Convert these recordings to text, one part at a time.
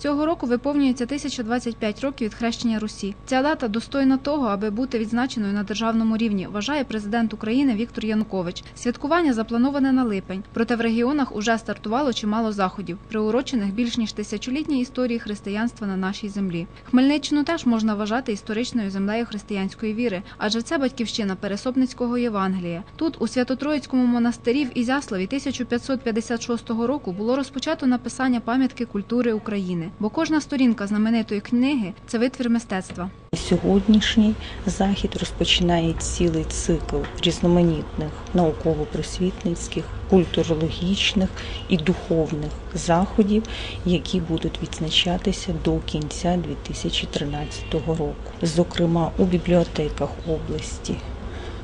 Цього року виповнюється 1025 років від хрещення Русі. Ця дата достойна того, аби бути відзначеною на державному рівні, вважає президент України Віктор Янукович. Святкування заплановане на липень, проте в регіонах уже стартувало чимало заходів, приурочених більш ніж тисячолітній історії християнства на нашій землі. Хмельниччину теж можна вважати історичною землею християнської віри, адже це батьківщина Пересопницького Євангелія. Тут, у Свято-Троїцькому монастирі в Ізяславі 1556 року було розпочато написання пам'ятки культури України, бо кожна сторінка знаменитої книги це витвір мистецтва. Сьогоднішній захід розпочинає цілий цикл різноманітних науково-просвітницьких, культурологічних і духовних заходів, які будуть відзначатися до кінця 2013 року. Зокрема, у бібліотеках області.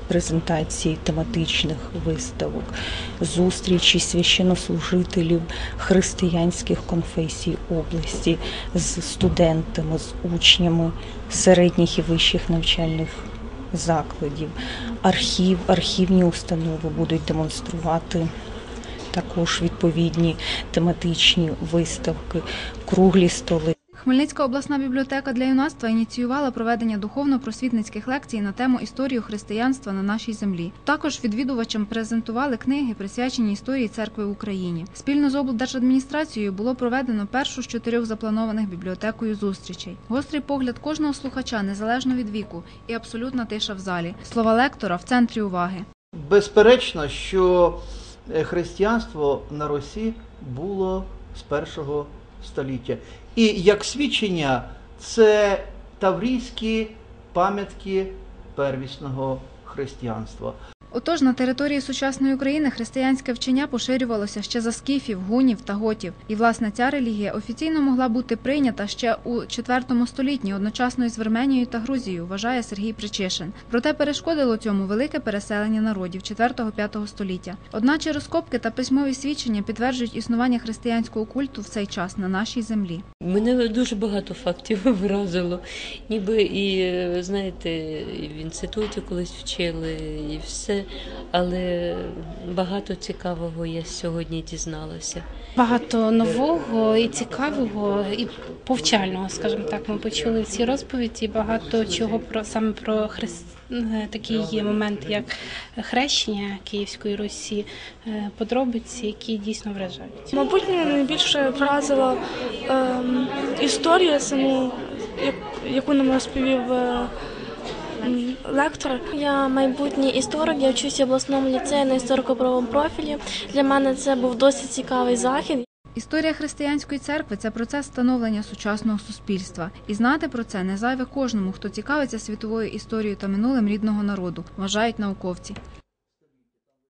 Презентації тематичних виставок, зустрічі священнослужителів християнських конфесій області з студентами, з учнями середніх і вищих навчальних закладів. Архів, архівні установи будуть демонструвати також відповідні тематичні виставки, круглі столи. Хмельницька обласна бібліотека для юнацтва ініціювала проведення духовно-просвітницьких лекцій на тему історію християнства на нашій землі. Також відвідувачам презентували книги, присвячені історії церкви в Україні. Спільно з облдержадміністрацією було проведено першу з чотирьох запланованих бібліотекою зустрічей. Гострий погляд кожного слухача незалежно від віку і абсолютна тиша в залі. Слова лектора в центрі уваги. Безперечно, що е, християнство на Русі було з першого століття. І як свідчення, це таврійські пам'ятки первісного християнства. Отож, на території сучасної України християнське вчення поширювалося ще за скіфів, гунів та готів. І, власне, ця релігія офіційно могла бути прийнята ще у IV столітті одночасно із Вірменією та Грузією, вважає Сергій Причишин. Проте перешкодило цьому велике переселення народів IV-V століття. Одначе розкопки та письмові свідчення підтверджують існування християнського культу в цей час на нашій землі. Мене дуже багато фактів вразило. Ніби і е, знаєте, в інституті колись вчили, і все. Але багато цікавого я сьогодні дізналася. Багато нового і цікавого, і повчального, скажімо так, ми почули ці розповіді. Багато чого про саме про хрест е, такий є момент, як хрещення Київської Русі, е, подробиці, які дійсно вражають. Мабуть, мене найбільше вразила ем, історія саму, яку нам розповів е, лектор. Я майбутній історик, я вчуся в обласному ліцеї на історико-правовому профілі. Для мене це був досить цікавий захід. Історія християнської церкви це процес становлення сучасного суспільства. І знати про це не зайве кожному, хто цікавиться світовою історією та минулим рідного народу, вважають науковці.